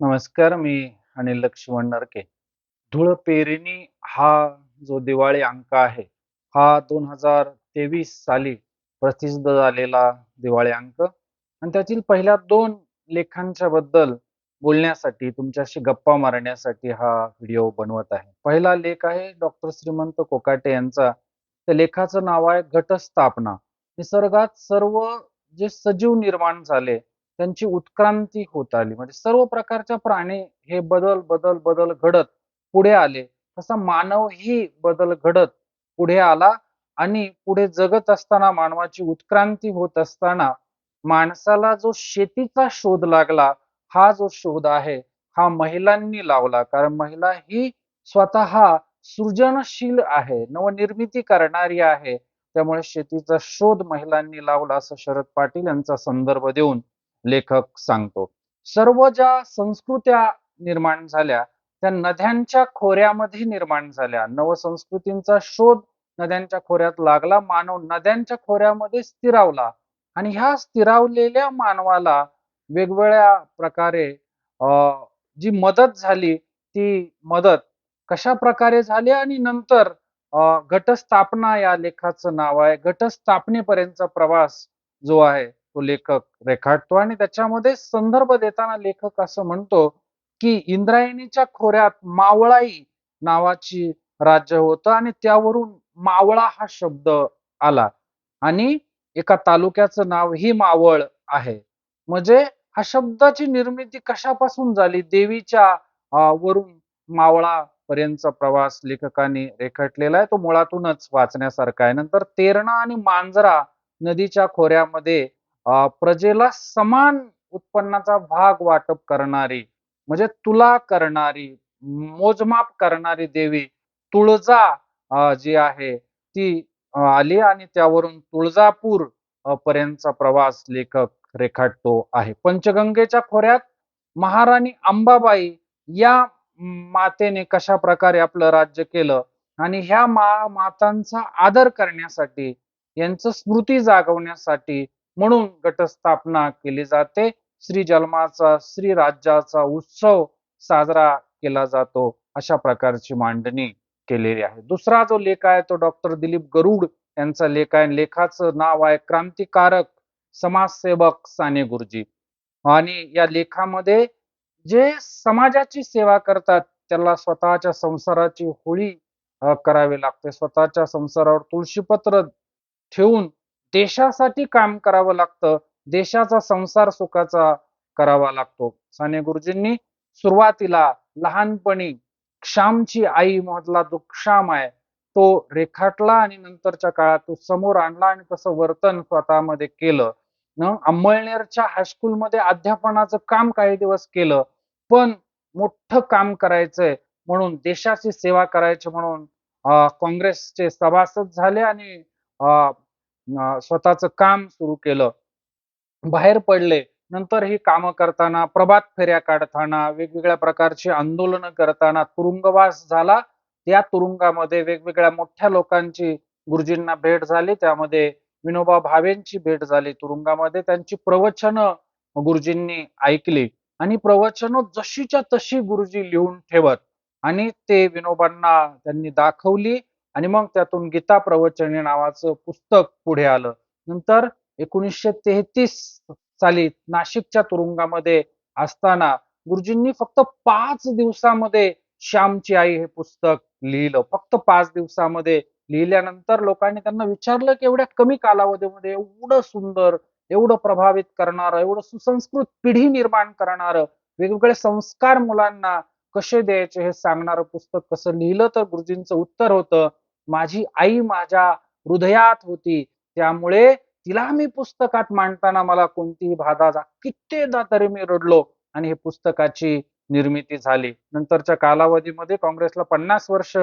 नमस्कार मी अनिल लक्ष्मण नरके. धुळ पेरिणी हा जो दिवाळी अंक आहे हा दोन हजार तेवीस साली प्रसिद्ध झालेला दिवाळी अंक. आणि त्यातील पहिल्या दोन लेखांच्या बद्दल बोलण्यासाठी तुमच्याशी गप्पा मारण्यासाठी हा व्हिडिओ बनवत आहे. पहिला लेख आहे डॉक्टर श्रीमंत कोकाटे यांचा. त्या लेखाचं नाव आहे घटस्थापना. निसर्गात सर्व जे सजीव निर्माण झाले त्यांची उत्क्रांती होत आली. म्हणजे सर्व प्रकारच्या प्राणी हे बदल बदल बदल घडत पुढे आले. तसा मानव ही बदल घडत पुढे आला आणि पुढे जगत असताना मानवाची उत्क्रांती होत असताना माणसाला जो शेतीचा शोध लागला हा जो शोध आहे हा महिलांनी लावला. कारण महिला ही स्वतः सृजनशील आहे नवनिर्मिती करणारी आहे. त्यामुळे शेतीचा शोध महिलांनी लावला असं शरद पाटील यांचा संदर्भ देऊन लेखक सांगतो. सर्व ज्या संस्कृत्या निर्माण झाल्या त्या नद्यांच्या खोऱ्यामध्ये निर्माण झाल्या. नवसंस्कृतींचा शोध नद्यांच्या खोऱ्यात लागला मानव नद्यांच्या खोऱ्यामध्ये स्थिरावला. आणि ह्या स्थिरावलेल्या मानवाला वेगवेगळ्या प्रकारे अं, जी मदत झाली ती मदत कशा प्रकारे झाली आणि नंतर अं, घटस्थापना या लेखाचं नाव आहे. घटस्थापनेपर्यंतचा प्रवास जो आहे तो लेखक रेखाटतो आणि त्याच्यामध्ये संदर्भ देताना लेखक असं म्हणतो की इंद्रायणीच्या खोऱ्यात मावळाई नावाची राज्य होतं आणि त्यावरून मावळा हा शब्द आला. आणि एका तालुक्याचं नाव ही मावळ आहे. म्हणजे हा शब्दाची निर्मिती कशापासून झाली? देवीच्या वरून मावळा पर्यंतचा प्रवास लेखकाने रेखाटलेला आहे. तो मुळातूनच वाचण्यासारखा आहे. नंतर तेरणा आणि मांजरा नदीच्या खोऱ्यामध्ये प्रजेला समान उत्पन्नाचा भाग वाटप करणारी म्हणजे तुला करणारी मोजमाप करणारी देवी तुळजा जी आहे ती आली आणि त्यावरून तुळजापूर पर्यंतचा प्रवास लेखक रेखाटतो आहे. पंचगंगेच्या खोऱ्यात महाराणी अंबाबाई या मातेने कशा प्रकारे आपलं राज्य केलं आणि ह्या मा मातांचा आदर करण्यासाठी यांचं स्मृती जागवण्यासाठी म्हणून घटस्थापना केली जाते. श्री जन्माचा श्री राज्याचा उत्सव साजरा केला जातो. अशा प्रकारची मांडणी केलेली आहे. दुसरा जो लेख आहे तो डॉक्टर दिलीप गरुड यांचा लेख आहे. लेखाचं नाव आहे क्रांतिकारक समाजसेवक साने गुरुजी. आणि या लेखामध्ये जे समाजाची सेवा करतात त्याला स्वतःच्या संसाराची होळी करावी लागते. स्वतःच्या संसारावर तुळशीपत्र ठेवून देशासाठी काम करावं लागतं. देशाचा संसार सुखाचा करावा लागतो. साने गुरुजींनी सुरुवातीला लहानपणी क्षामची आई मधला जो श्याम आहे तो रेखाटला आणि नंतरच्या काळात तो समोर आणला आणि तसं वर्तन स्वतःमध्ये केलं. अंमळनेरच्या हायस्कूलमध्ये अध्यापनाचं काम काही दिवस केलं पण मोठं काम करायचंय म्हणून देशाची सेवा करायची म्हणून अं, काँग्रेसचे सभासद झाले आणि अं, स्वतःचं काम सुरू केलं. बाहेर पडले. नंतर ही कामं करताना प्रभात फेऱ्या काढताना वेगवेगळ्या प्रकारची आंदोलनं करताना तुरुंगवास झाला. त्या तुरुंगामध्ये वेगवेगळ्या मोठ्या लोकांची गुरुजींना भेट झाली. त्यामध्ये विनोबा भावेंची भेट झाली तुरुंगामध्ये. त्यांची प्रवचनं गुरुजींनी ऐकली. आणि प्रवचनं जशीच्या तशी गुरुजी लिहून ठेवत. आणि ते विनोबांना त्यांनी दाखवली. आणि मग त्यातून गीता प्रवचने नावाचं पुस्तक पुढे आलं. नंतर एकोणीसशे तेहतीस साली नाशिकच्या तुरुंगामध्ये असताना गुरुजींनी फक्त पाच दिवसामध्ये श्यामची आई हे पुस्तक लिहिलं. फक्त पाच दिवसामध्ये लिहिल्यानंतर लोकांनी त्यांना विचारलं की एवढ्या कमी कालावधीमध्ये एवढं सुंदर एवढं प्रभावित करणारं एवढं सुसंस्कृत पिढी निर्माण करणारं वेगवेगळे संस्कार मुलांना कसे द्यायचे हे सांगणारं पुस्तक कसं लिहिलं तर गुरुजींचं उत्तर होतं. माझी आई माझ्या हृदयात होती. त्यामुळे तिला मी पुस्तकात मांडताना मला कोणतीही बाधा जा कित्येदा तरी मी रडलो आणि हे पुस्तकाची निर्मिती झाली. नंतरच्या कालावधीमध्ये काँग्रेसला पन्नास वर्ष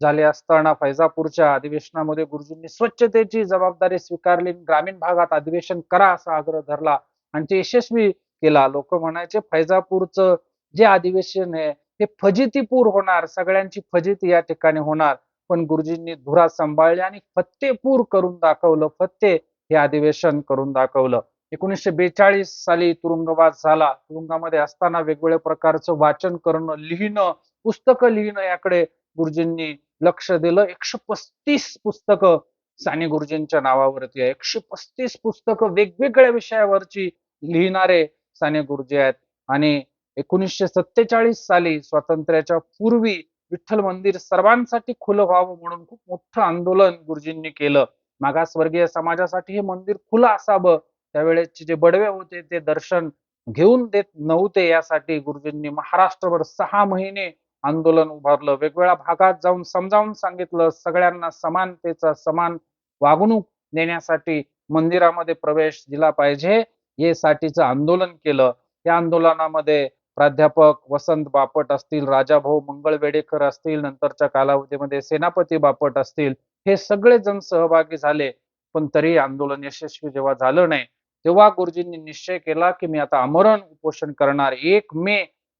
झाले असताना फैजापूरच्या अधिवेशनामध्ये गुरुजींनी स्वच्छतेची जबाबदारी स्वीकारली. ग्रामीण भागात अधिवेशन करा असा आग्रह धरला आणि ते यशस्वी केला. लोक म्हणायचे फैजापूरचं जे अधिवेशन आहे हे फजितीपूर होणार. सगळ्यांची फजिती या ठिकाणी होणार. पण गुरुजींनी धुरा सांभाळली आणि फत्तेपूर करून दाखवलं. फत्ते हे अधिवेशन करून दाखवलं. एकोणीसशे बेचाळीस साली तुरुंगवास झाला. तुरुंगामध्ये असताना वेगवेगळ्या प्रकारचं वाचन करणं लिहिणं पुस्तकं लिहिणं याकडे गुरुजींनी लक्ष दिलं. एकशे पस्तीस पुस्तकं साने गुरुजींच्या नावावरती आहे. एकशे पस्तीस पुस्तकं वेगवेगळ्या विषयावरची लिहिणारे साने गुरुजी आहेत. आणि एकोणीसशे सत्तेचाळीस साली स्वातंत्र्याच्या पूर्वी विठ्ठल मंदिर सर्वांसाठी खुलं व्हावं म्हणून खूप मोठं आंदोलन गुरुजींनी केलं. मागासवर्गीय समाजासाठी हे मंदिर खुलं असावं. त्यावेळेचे जे बडवे होते ते दर्शन घेऊन देत नव्हते. यासाठी गुरुजींनी महाराष्ट्रभर सहा महिने आंदोलन उभारलं. वेगवेगळ्या भागात जाऊन समजावून सांगितलं सगळ्यांना समानतेचा समान वागणूक देण्यासाठी मंदिरामध्ये प्रवेश दिला पाहिजे. यासाठीचं आंदोलन केलं. या आंदोलनामध्ये प्राध्यापक वसंत बापट असतील राजाभाऊ मंगळवेडेकर असतील नंतरच्या कालावधीमध्ये सेनापती बापट असतील हे सगळे जण सहभागी झाले. पण तरी आंदोलन यशस्वी जेव्हा झालं नाही तेव्हा गुरुजींनी निश्चय केला की मी आता आमरण उपोषण करणार. एक मे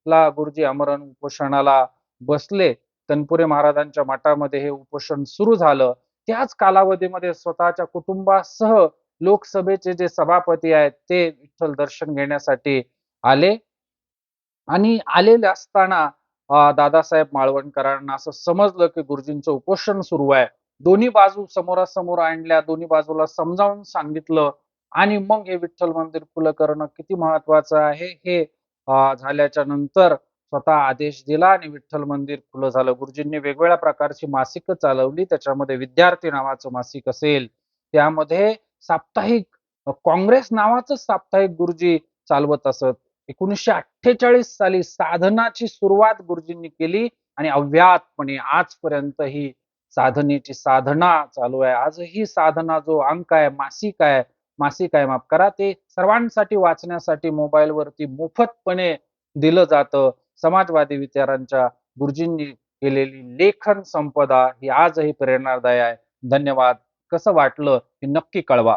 ला गुरुजी आमरण उपोषणाला बसले. तनपुरे महाराजांच्या मठामध्ये हे उपोषण सुरू झालं. त्याच कालावधीमध्ये स्वतःच्या कुटुंबासह लोकसभेचे जे सभापती आहेत ते विठ्ठल दर्शन घेण्यासाठी आले. आणि आलेले असताना दादासाहेब माळवणकरांना असं समजलं की गुरुजींचं उपोषण सुरू आहे. दोन्ही बाजू समोरासमोर आणल्या दोन्ही बाजूला समजावून सांगितलं आणि मग हे विठ्ठल मंदिर खुलं करणं किती महत्वाचं आहे हे झाल्याच्यानंतर स्वतः आदेश दिला आणि विठ्ठल मंदिर खुलं झालं. गुरुजींनी वेगवेगळ्या प्रकारची मासिकं चालवली त्याच्यामध्ये विद्यार्थी नावाचं मासिक असेल त्यामध्ये साप्ताहिक काँग्रेस नावाचं साप्ताहिक गुरुजी चालवत असत. एकोणीसशे अठ्ठेचाळीस साली साधनाची सुरुवात गुरुजींनी केली आणि अव्यातपणे आजपर्यंत ही साधनेची साधना चालू आहे. आजही साधना जो अंक आहे मासिक आहे मासिक आहे माफ करा ते सर्वांसाठी वाचण्यासाठी मोबाईल वरती मोफतपणे दिलं जातं. समाजवादी विचारांच्या गुरुजींनी केलेली लेखन संपदा ही आजही प्रेरणादायी आहे. धन्यवाद. कसं वाटलं हे नक्की कळवा.